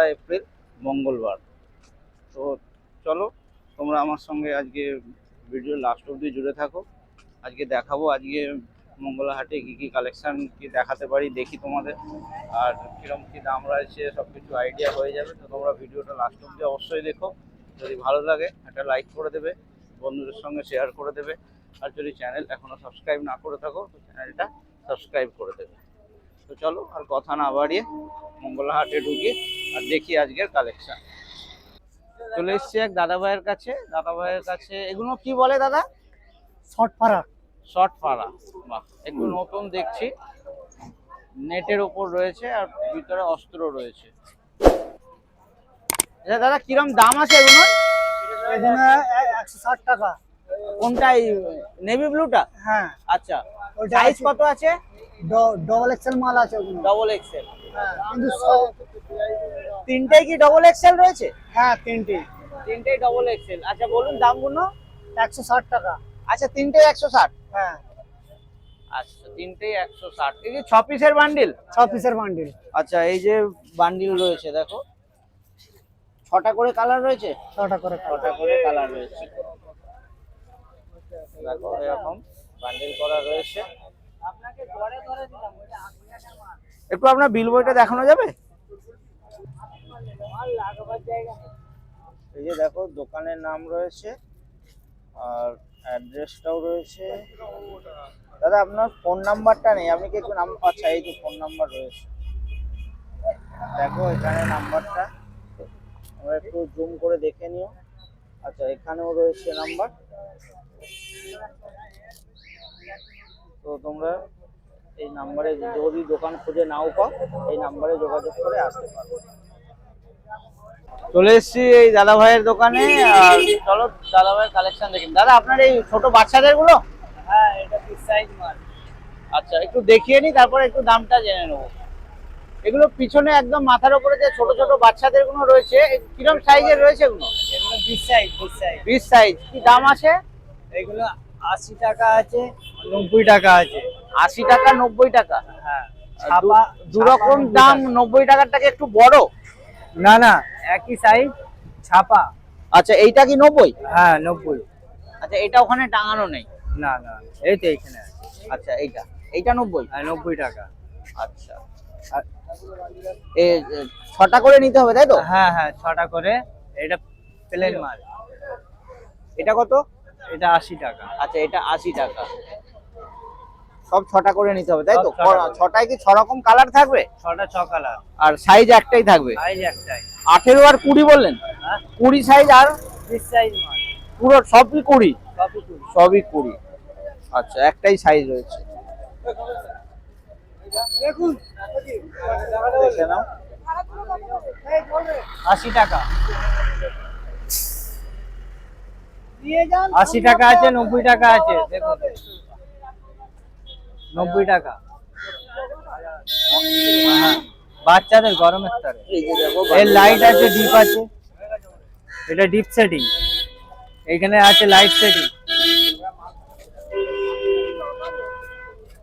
দোসরা এপ্রিল, মঙ্গলবার। তো চলো, তোমরা আমার সঙ্গে আজকে ভিডিও লাস্ট অবধি জুড়ে থাকো। আজকে দেখাবো, আজকে মঙ্গলাহাটে কী কী কালেকশান কি দেখাতে পারি, দেখি তোমাদের। আর কীরকম কী দাম রয়েছে সব কিছু আইডিয়া হয়ে যাবে। তো তোমরা ভিডিওটা লাস্ট অবধি অবশ্যই দেখো। যদি ভালো লাগে, একটা লাইক করে দেবে, বন্ধুদের সঙ্গে শেয়ার করে দেবে। আর যদি চ্যানেল এখনও সাবস্ক্রাইব না করে থাকো, তো চ্যানেলটা সাবস্ক্রাইব করে দেবে। তো চলো আর কথা না বাড়িয়ে মঙ্গলাহাটে ঢুকি আর দেখি আজকের কালেকশন চলে এসছি এক দাদা ভাইয়ের কাছে। দাদা ভাইয়ের কাছে এগুলো কি বলে দাদা? শর্ট ফারাক শর্ট পাড়া বাহ একটু নতুন দেখছি। নেটের ওপর রয়েছে আর ভিতরে অস্ত্র রয়েছে। আচ্ছা দাদা কিরম দাম আছে এগুলো? একশো ষাট টাকা। কোনটা নেভি ব্লুটা হ্যাঁ। আচ্ছা। সাইজ কত আছে? ডবল এক্সেল মাল আছে ডবল এক্সেল হ্যাঁ, কিন্তু তিনটেই কি ডবল এক্সেল রয়েছে? হ্যাঁ তিনটি। তিনটেই ডবল এক্সেল আচ্ছা বলুন দামগুলো। একশো ষাট টাকা। আচ্ছা তিনটেই একশো ষাট? হ্যাঁ। আচ্ছা তিনটেই একশো ষাট। এই যে ছ পিসের বান্ডিল ছ পিসের বান্ডিল আচ্ছা এই যে বান্ডিল রয়েছে দেখো। ছটা করে কালার রয়েছে? ছটা করে ছটা করে কালার রয়েছে। দেখো এরকম। বান্ডিল করা রয়েছে। একটু আপনার বিল বইটা দেখানো যাবে? এই যে দেখো দোকানের নাম রয়েছে আর অ্যাড্রেসটাও রয়েছে। দাদা আপনার ফোন নাম্বারটা নেই আপনি কি একটু নাম আচ্ছা এই যে ফোন নাম্বার রয়েছে। দেখো এখানে নাম্বারটা আমরা একটু জুম করে দেখে নিও। আচ্ছা এখানেও রয়েছে নাম্বার তো তোমরা এই নাম্বারে যদি দোকান খুঁজে নাও পাও এই নাম্বারে যোগাযোগ করে আসতে পারো। চলে এসেছি এই দাদা ভাইয়ের দোকানে আর চলো দাদা ভাইয়ের কালেকশন দেখি। দাদা আপনার এই ছোট বাচ্চাদেরগুলো? হ্যাঁ এটা সাইজ মাল। আচ্ছা একটু দেখিয়ে নি তারপরে একটু দামটা জেনে নেব। এগুলো পিছনে একদম মাথার উপরে যে ছোট ছোট বাচ্চাদেরগুলো রয়েছে কিরম সাইজের রয়েছে এগুলো? এগুলো বিগ সাইজ বিগ সাইজ বিশ সাইজ কি দাম আছে? এগুলো আশি টাকা আছে নব্বই টাকা আছে। আশি টাকা নব্বই টাকা? হ্যাঁ। ছাপা দু- দু রকম দাম নব্বই টাকারটাকে একটু বড়? না না একই সাইজ ছাপা। আচ্ছা এইটা কি নব্বই? হ্যাঁ নব্বই। আচ্ছা এটা ওখানে টাঙানো নেই? না না এই তো এইখানে আচ্ছা এইটা। এইটা নব্বই? হ্যাঁ নব্বই টাকা। আচ্ছা। আর এ এ, ছটা করে নিতে হবে তাই তো? হ্যাঁ হ্যাঁ ছটা করে। এটা প্লেন মাল। এটা কত? এটা আশি টাকা। আচ্ছা এটা আশি টাকা। সব ছটা করে নিতে হবে তাই তো। ছটায় কি ছ রকম কালার থাকবে? ছটা ছ কালার। আর সাইজ একটাই থাকবে? সাইজ একটাই। আঠেরো আর কুড়ি বললেন? হ্যাঁ। কুড়ি সাইজ আর? সাইজ পুরো সবই কুড়ি? সবই কুড়ি। আচ্ছা একটাই সাইজ রয়েছে। আশি টাকা। আশি টাকা আছে নব্বই টাকা আছে দেখুন। নব্বই টাকা। হ্যাঁ, বাচ্চাদের গরমের তারে। এই যে দেখো এর লাইট আছে ডিপ আছে। এটা ডিপ সেটিং এখানে আছে লাইট সেটিং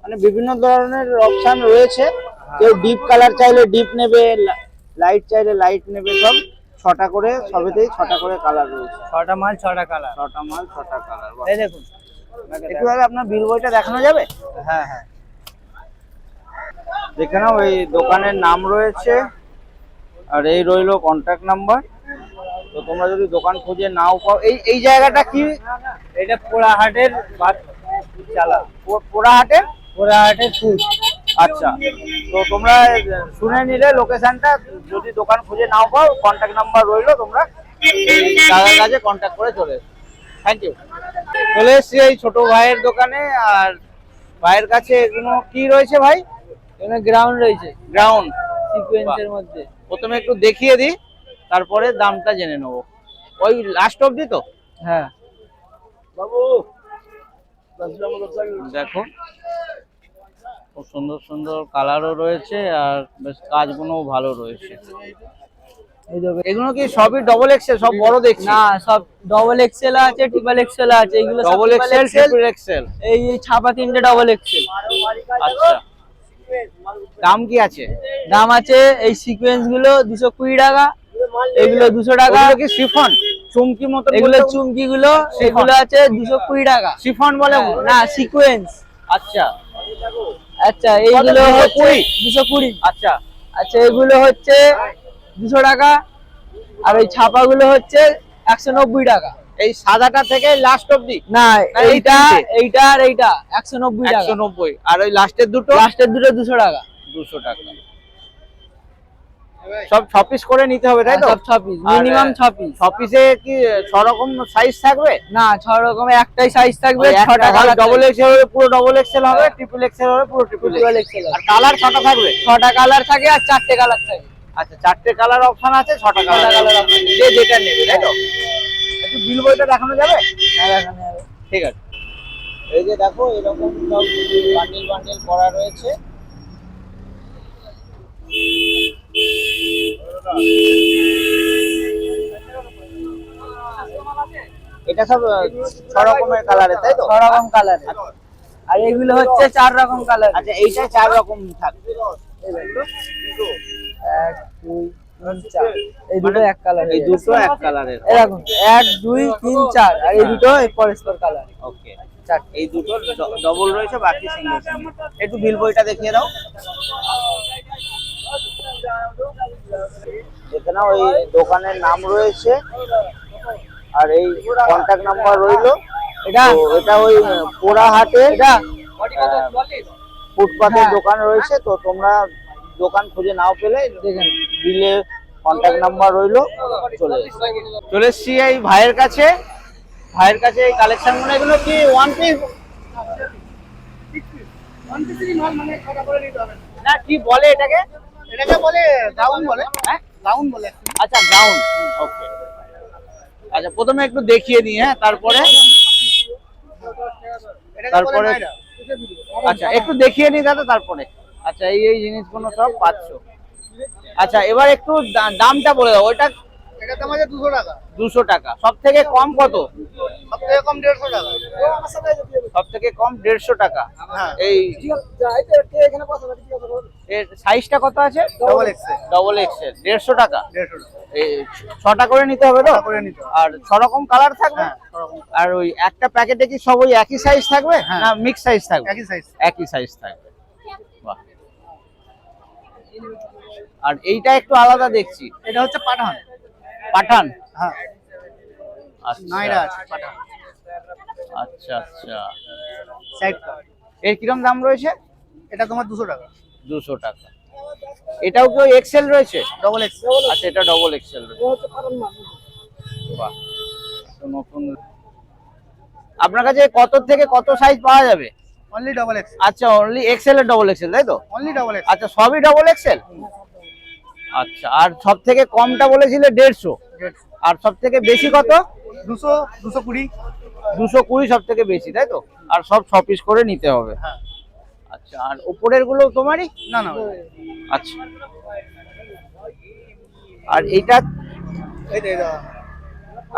মানে বিভিন্ন ধরনের অপশন রয়েছে। কেউ ডিপ কালার চাইলে ডিপ নেবে লাইট চাইলে লাইট নেবে সব। ছটা করে সবেতেই ছটা করে কালার রয়েছে। ছটা মাল ছটা কালার ছটা মাল ছটা কালার এই দেখুন। একটু আগে আপনার বিল বইটা দেখানো যাবে? হ্যাঁ হ্যাঁ। দেখে নাও এই দোকানের নাম রয়েছে আর এই রইল কন্ট্যাক্ট নাম্বার তো তোমরা যদি দোকান খুঁজে নাও পাও এই এই জায়গাটা কি? এটা পোড়াহাটের চালা। পো- পোড়াহাটে পোড়াহাটের ফুড আচ্ছা। তো তোমরা শুনে নিলে লোকেশনটা যদি দোকান খুঁজে নাও পাও কন্ট্যাক্ট নাম্বার রইল তোমরা দাদার কাছে কন্ট্যাক্ট করে চলে থ্যাংক ইউ চলে এসছি এই ছোট ভাইয়ের দোকানে আর ভাইয়ের কাছে এগুলো কি রয়েছে ভাই? এখানে গ্রাউন্ড রয়েছে। গ্রাউন্ড সিকোয়েন্সের মধ্যে। প্রথমে একটু দেখিয়ে দিই তারপরে দামটা জেনে নেব। ওই লাস্ট অবধি তো? হ্যাঁ। বাবু দেখো। খুব সুন্দর সুন্দর কালারও রয়েছে আর বেশ কাজগুলোও ভালো রয়েছে। এগুলো কি সবই ডবল এক্সেল সব বড় দেখছি? না সব ডবল এক্সেল আছে ট্রিপল এক্সেল আছে এগুলো ডবল এক্সেল ট্রিপল এক্সেল এই এই ছাপা তিনটে ডবল এক্সেল আচ্ছা। দাম কি আছে? দাম আছে এই সিকোয়েন্সগুলো দুশো কুড়ি টাকা এগুলো দুশো টাকা। কি শিফন চুমকি মতো এগুলো চুমকি গুলো এগুলো আছে দুশো কুড়ি টাকা। শিফন বলে না সিকোয়েন্স আচ্ছা। আচ্ছা এইগুলো 220? দুশো কুড়ি। আচ্ছা। আচ্ছা এগুলো হচ্ছে দুশো টাকা আর ওই ছাপাগুলো হচ্ছে একশো নব্বই টাকা। এই সাদাটা থেকে লাস্ট অবধি? না না, এইটা এইটা আর এইটা একশো নব্বই একশো নব্বই। আর ওই লাস্টের দুটো? লাস্টের দুটো দুশো টাকা। দুশো টাকা। সব ছ পিস করে নিতে হবে তাই তো? হ্যাঁ, সব ছ পিস মিনিমাম ছ পিস ছ পিসে কি ছ রকম সাইজ থাকবে? না ছ রকমের একটাই সাইজ থাকবে ছটা কালার ডবল এক্সেল হবে পুরো ডবল এক্সেল হবে ট্রিপল এক্সেল হবে পুরো ট্রিপল এক্সেল আর কালার ছটা থাকবে? ছটা কালার থাকে আর চারটে কালার থাকে। আচ্ছা চারটে কালার অপশন আছে ছটা কালার আছে। যে যেটা নেবে তাই তো? একটু বিল বইটা দেখানো যাবে? হ্যাঁ, এখানে ঠিক আছে। এই যে দেখো এরকম সব বান্ডিল বান্ডিল করা রয়েছে। এটা সব ছ রকমের কালারে তাই তো? ছ রকম কালার আর এগুলো হচ্ছে চার রকম কালার আচ্ছা এইটা চার রকম থাকবে এক দুই তিন চার। এই দুটো এক কালার এই দুটো এক কালারের এরকম এক দুই তিন চার। আর এই দুটো পরস্পর কালার ওকে এই দুটো ডবল রয়েছে বাকি সিঙ্গেল একটু বিল বইটা দেখিয়ে দাও। এখানে ওই দোকানের নাম রয়েছে। আর এই কন্ট্যাক্ট নাম্বার রইল। এটা? এটা ওই পোড়াহাটের এটা? ফুটপাতের হ্যাঁ। দোকান রয়েছে। তো তোমরা দোকান খুঁজে নাও পেলে দেখেন বিলে কন্টাক্ট নাম্বার রইল চলে। চলে এসছি এই ভাইয়ের কাছে। ভাইয়ের কাছে এই কালেকশনগুলো এগুলো কি ওয়ান পিস না কি বলে এটাকে? এটাকে বলে গাউন বলে হ্যাঁ? গাউন বলে আচ্ছা গাউন ওকে আচ্ছা প্রথমে একটু দেখিয়ে দিই হ্যাঁ তারপরে? তারপরে- আচ্ছা একটু দেখিয়ে নিই দাদা তারপরে। আচ্ছা এই এই জিনিসগুলো সব পাচ্ছ। আচ্ছা এবার একটু দামটা বলে দাও ওইটা দাম আছে দুশো টাকা। দুশো টাকা। সব থেকে কম কত? সব থেকে কম দেড়শো টাকা। সব থেকে কম দেড়শো টাকা। হ্যাঁ। এই এর সাইজটা কত আছে? ডবল এক্সেল ডবল এক্সেল দেড়শো টাকা? দেড়শো টাকা। এই ছটা করে নিতে হবে তো? করে নিতে আর ছ রকম কালার থাকবে? হ্যাঁ আর ওই একটা প্যাকেটে কি সব ওই একই সাইজ থাকবে? হ্যাঁ। না মিক্স সাইজ থাকবে? একই সাইজ একই সাইজ থাকবে। বাহ। আর এইটা একটু আলাদা দেখছি। এটা হচ্ছে পাঠান। পাঠান? হ্যাঁ। আচ্ছা। আচ্ছা আচ্ছা। এর কিরম দাম রয়েছে? এটা তোমার দুশো টাকা। দুশো টাকা। এটাও কি এক্সেল রয়েছে? ডবল এক্সেল আচ্ছা এটা ডবল এক্সেল রয়েছে। বাহ। নতুন আপনার কাছে কত থেকে কত সাইজ পাওয়া যাবে? অনলি ডবল এক্সেল আচ্ছা অনলি এক্সেল এর ডবল এক্সেল তাই তো? অনলি ডবল এক্সেল আচ্ছা সবই ডবল এক্সেল আচ্ছা আর সব থেকে কমটা বলেছিলে দেড়শো। আর সব থেকে বেশি কত? দুশো দুশো কুড়ি। দুশো কুড়ি সব থেকে বেশি তাই তো? আর সব ছ পিস করে নিতে হবে। হ্যাঁ। আচ্ছা আর উপরেরগুলো তোমারই? না না আচ্ছা। আর এইটা? এটা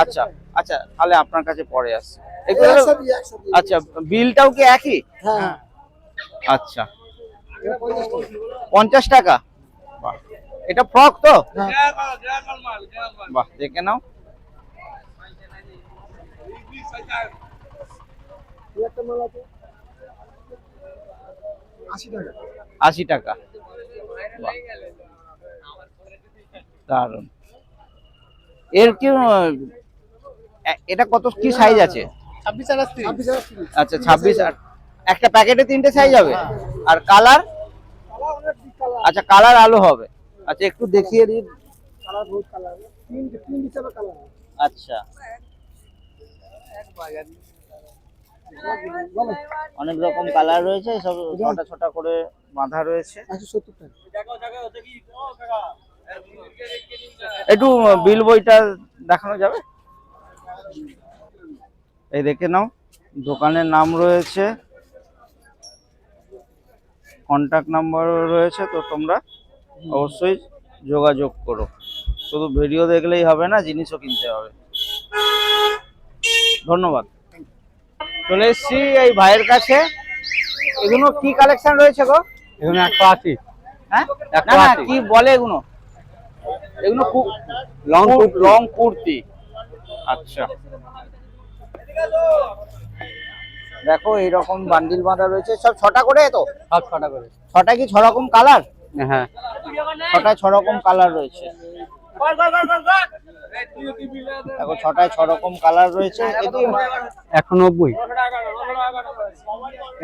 আচ্ছা আচ্ছা তাহলে আপনার কাছে পরে আসছে আচ্ছা বিলটাও কি একই? হ্যাঁ। আচ্ছা। পঞ্চাশ টাকা? বাহ। এটা ফ্রক তো? বাহ দেখে নাও। আশি টাকা আশি টাকা। দারুণ। এর কি এটা কত কি সাইজ আছে? আচ্ছা ছাব্বিশ আর একটা প্যাকেটে তিনটে সাইজ হবে? আর কালার? আচ্ছা কালার আলো হবে। আচ্ছা একটু দেখিয়ে দিন। আচ্ছা। অনেক রকম কালার রয়েছে, সব ছোটা ছোটা করে বাঁধা রয়েছে। একটু বিল বইটা দেখানো যাবে? এই দেখে নাও, দোকানের নাম রয়েছে। কন্ট্যাক্ট নাম্বারও রয়েছে, তো তোমরা অবশ্যই যোগাযোগ করো। শুধু ভিডিও দেখলেই হবে না, জিনিসও কিনতে হবে। ধন্যবাদ। চলে এসছি এই ভাইয়ের কাছে। এগুলো কি কালেকশন রয়েছে গো? এগুলো একশো আশি। হ্যাঁ? না না কি বলে এগুলো এগুলো long long kurti. Long kurti. আচ্ছা। দেখো এইরকম বান্ডিল বাঁধা রয়েছে। সব ছটা করে তো? সব ছটা করে। ছটা কি ছ রকম কালার হ্যাঁ। ছটায় ছ রকম কালার রয়েছে। দেখো ছটায় ছ রকম কালার রয়েছে। এটি একশো নব্বই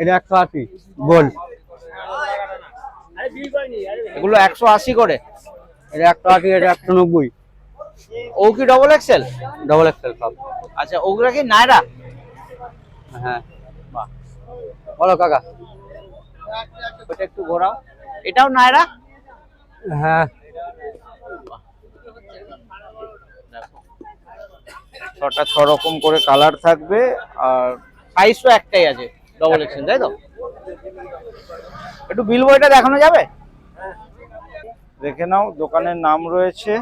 এটা একশো আশি। গোল্ড এগুলো একশো আশি করে। এটা একশো আশি এটা একশো নব্বই। ও কি ডবল এক্সেল ডবল এক্সেল সব। আচ্ছা ওগুলো কি নায়রা? হ্যাঁ। বলো কাকা। ওটা একটু ঘোরাও। এটাও নায়রা? হ্যাঁ। ছটা ছ রকম করে কালার থাকবে আর সাইজ তো একটাই আছে ডবল এক্সেল তাই তো? একটু বিল বইটা দেখানো যাবে? দেখে নাও দোকানের নাম রয়েছে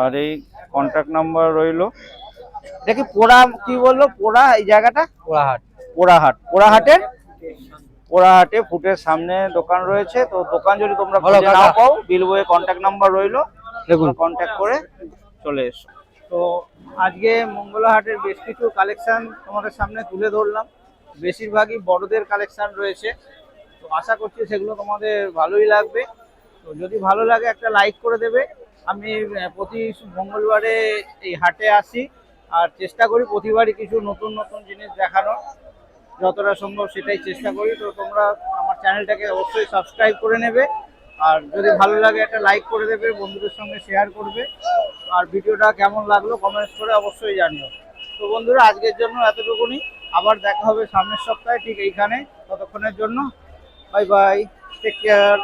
আর এই কন্ট্যাক্ট নাম্বার রইল। দেখি পোড়া কি বলল? পোড়া এই জায়গাটা? কোলাহাট পোড়াহাট। পোড়াহাটের? পোড়াহাটে ফুটের সামনে দোকান রয়েছে তো দোকান যদি তোমরা ভালো খুঁজে পাও বিল বইয়ে কন্ট্যাক্ট নাম্বার রইল দেখুন। কন্ট্যাক্ট করে চলে এসো। তো আজকে মঙ্গলাহাটের বেশ কিছু কালেকশান তোমাদের সামনে তুলে ধরলাম। বেশিরভাগই বড়দের কালেকশান রয়েছে। তো আশা করছি সেগুলো তোমাদের ভালোই লাগবে। তো যদি ভালো লাগে একটা লাইক করে দেবে। আমি প্রতি মঙ্গলবারে এই হাটে আসি। আর চেষ্টা করি প্রতিবারই কিছু নতুন নতুন জিনিস দেখানোর। যতটা সম্ভব সেটাই চেষ্টা করি। তো তোমরা আমার চ্যানেলটাকে অবশ্যই সাবস্ক্রাইব করে নেবে। আর যদি ভালো লাগে একটা লাইক করে দেবে, বন্ধুদের সঙ্গে শেয়ার করবে। আর ভিডিওটা কেমন লাগল কমেন্টস করে অবশ্যই জানিও। তো বন্ধুরা, আজকের জন্য এতটুকুনি। আবার দেখা হবে সামনের সপ্তাহে, ঠিক এইখানে। ততক্ষণের জন্য বাই বাই টেক কেয়ার